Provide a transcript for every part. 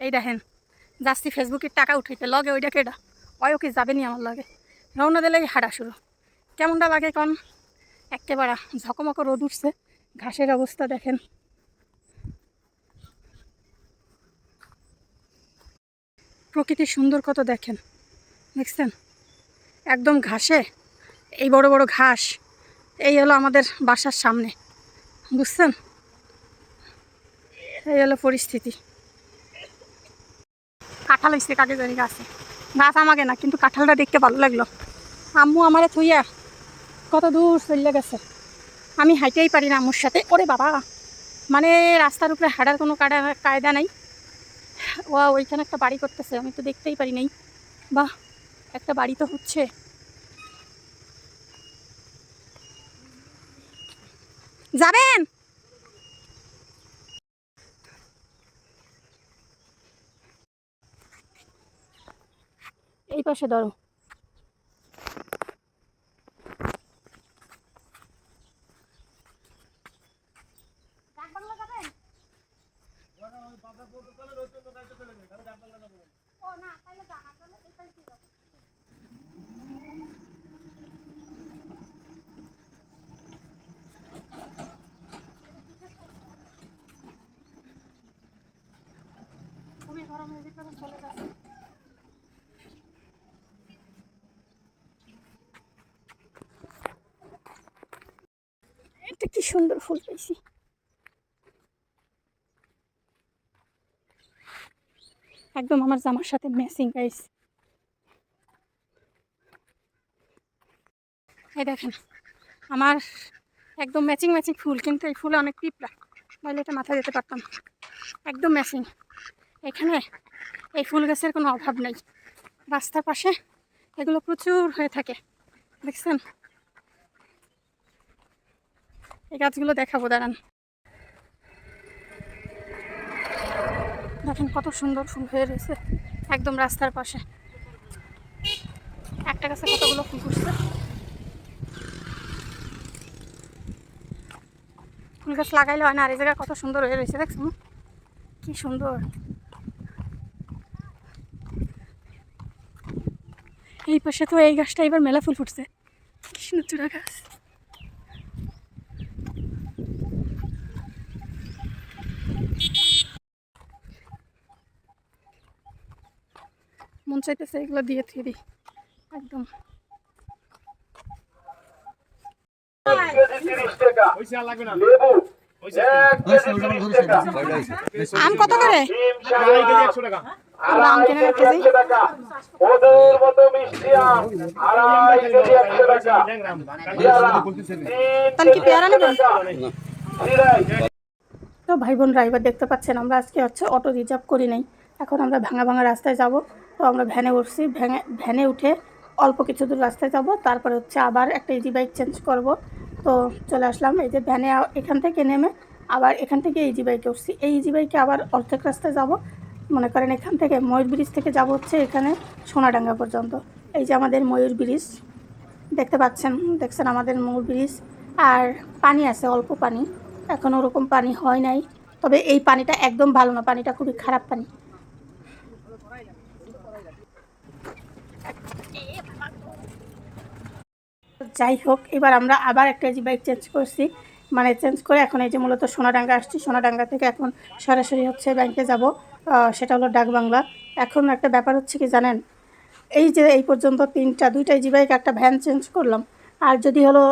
এই দেখেন, যাচ্ছি ফেসবুকের টাকা উঠাইতে। লগে ওইটা কেটা অয় কি যাবে নি আমার লগে? রওনা দিলে হাঁটা শুরু। কেমনটা লাগে কন? একেবারে ঝকমক রোদ উঠছে। ঘাসের অবস্থা দেখেন। প্রকৃতির সুন্দর কত দেখেন। দেখছেন? একদম ঘাসে। এই বড় বড় ঘাস। এই হলো আমাদের বাসার সামনে। বুঝছেন? এই হলো পরিস্থিতি। কাঁঠাল হয়েছে কাকে জানি গাছে। গাছ আমাকে না, কিন্তু কাঁঠালটা দেখতে ভালো লাগল। আম্মু আমারে থুইয়া কত দূর চলে গেছে। আমি হাইটেই পারি না আম্মুর সাথে। ওরে বাবা মানে রাস্তার উপরে হাঁটার কোনো কায়দা কায়দা নাই। ও ওইখানে একটা বাড়ি করতেছে, আমি তো দেখতেই পারি নাই। বাহ, একটা বাড়ি তো হচ্ছে। যাবেন? এই পাশে ধরো। গরম হয়ে যেতে চলে যাচ্ছে। এটা কি সুন্দর ফুল পেয়েছি। একদম আমার জামার সাথে ম্যাচিং গাইস এই দেখেন, আমার একদম ম্যাচিং ম্যাচিং ফুল, কিন্তু এই ফুলে অনেক পিঁপড়া, নাহলে এটা মাথায় যেতে পারতাম একদম ম্যাচিং এখানে এই ফুল গাছের কোনো অভাব নেই। রাস্তার পাশে এগুলো প্রচুর হয়ে থাকে। দেখছেন? এই গাছগুলো দেখাবো, দাঁড়ান। দেখেন কত সুন্দর ফুল হয়ে রয়েছে, একদম রাস্তার পাশে। একটা গাছে কতগুলো ফুল ফুটছে? ফুল গাছ লাগাইলে হয় না, আর এই জায়গায় কত সুন্দর হয়ে রয়েছে, দেখছেন? কি সুন্দর। এই পাশে তো এই গাছটা এবার মেলা ফুল ফুটছে। কৃষ্ণচূড়া গাছ। মন চাইতেছে এগুলো দিয়ে থিরি একদম। পয়সা লাগবে না লেবু পয়সা এক কেজি। তিরিশ টাকা আম কত করে তো ভাই বোনরা, এবার দেখতে পাচ্ছেন, আমরা আজকে হচ্ছে অটো রিজার্ভ করি নাই। এখন আমরা ভাঙা ভাঙা রাস্তায় যাব। তো আমরা ভ্যানে উঠছি ভ্যানে ভ্যানে উঠে অল্প কিছু দূর রাস্তায় যাব। তারপরে হচ্ছে আবার একটা ইজি বাইক চেঞ্জ করব। তো চলে আসলাম, এই যে ভ্যানে এখান থেকে নেমে আবার এখান থেকে ইজি বাইকে উঠছি। এই ইজি বাইকে আবার অর্ধেক রাস্তায় যাব। মনে করেন এখান থেকে ময়ূর ব্রিজ থেকে যাব হচ্ছে এখানে সোনাডাঙ্গা পর্যন্ত। এই যে আমাদের ময়ূর ব্রিজ দেখতে পাচ্ছেন, দেখছেন আমাদের ময়ূর ব্রিজ আর পানি আছে, অল্প পানি। এখন ওরকম পানি হয় নাই। তবে এই পানিটা একদম ভালো না, পানিটা খুবই খারাপ পানি। যাই হোক, এবার আমরা আবার একটা জি বাইক চেঞ্জ করছি। মানে চেঞ্জ করে এখন এই যে মূলত সোনাডাঙ্গা আসছি। সোনাডাঙ্গা থেকে এখন সরাসরি হচ্ছে ব্যাংকে যাব। সেটা হলো ডাকবাংলা। এখন একটা ব্যাপার হচ্ছে কি জানেন? এই যে এই পর্যন্ত তিনটা, দুইটা জি বাইক একটা ভ্যান চেঞ্জ করলাম। আর যদি হলো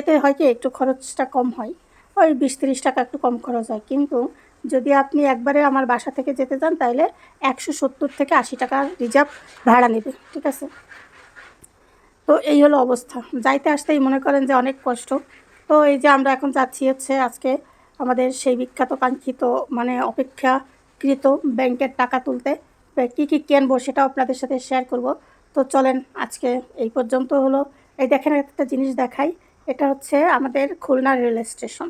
এতে হয় কি, একটু খরচটা কম হয়। ওই বিশ তিরিশ টাকা একটু কম খরচ হয়। কিন্তু যদি আপনি একবারে আমার বাসা থেকে যেতে চান তাহলে একশো সত্তর থেকে আশি টাকা রিজার্ভ ভাড়া নেবে। ঠিক আছে? তো এই হলো অবস্থা। যাইতে আসতেই মনে করেন যে অনেক কষ্ট। তো এই যে আমরা এখন যাচ্ছি হচ্ছে আজকে আমাদের সেই বিখ্যাত, কাঙ্ক্ষিত মানে অপেক্ষাকৃত ব্যাংকের টাকা তুলতে। কী কী কেনবো সেটাও আপনাদের সাথে শেয়ার করব। তো চলেন আজকে এই পর্যন্ত হলো। এই দেখেন একটা জিনিস দেখাই। এটা হচ্ছে আমাদের খুলনা রেল স্টেশন।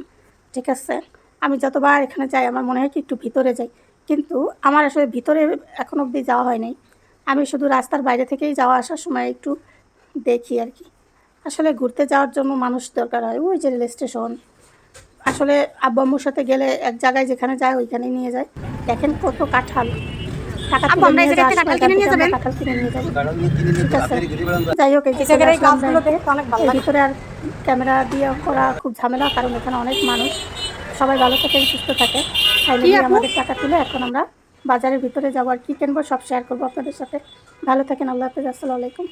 ঠিক আছে? আমি যতবার এখানে যাই আমার মনে হয় কি একটু ভিতরে যাই। কিন্তু আমার আসলে ভিতরে এখন অবধি যাওয়া হয় নাই আমি শুধু রাস্তার বাইরে থেকেই যাওয়া আসার সময় একটু দেখি আর কি। আসলে ঘুরতে যাওয়ার জন্য মানুষ দরকার হয় ওই যে রেল স্টেশন। আসলে আব্বু আম্মুর সাথে গেলে এক জায়গায় যেখানে যায় ওইখানেই নিয়ে যায়। দেখেন কত কাঁঠাল। যাই হোক। ভিতরে আর ক্যামেরা দিয়ে করা খুব ঝামেলা কারণ এখানে অনেক মানুষ। সবাই ভালো থাকেন সুস্থ থাকে। ফাইনালি আমাদের টাকা তুলে এখন আমরা বাজারের ভিতরে যাব আর কি। কিনবো সব শেয়ার করব আপনাদের সাথে। ভালো থাকেন আল্লাহ হাফেজ আসসালামু আলাইকুম।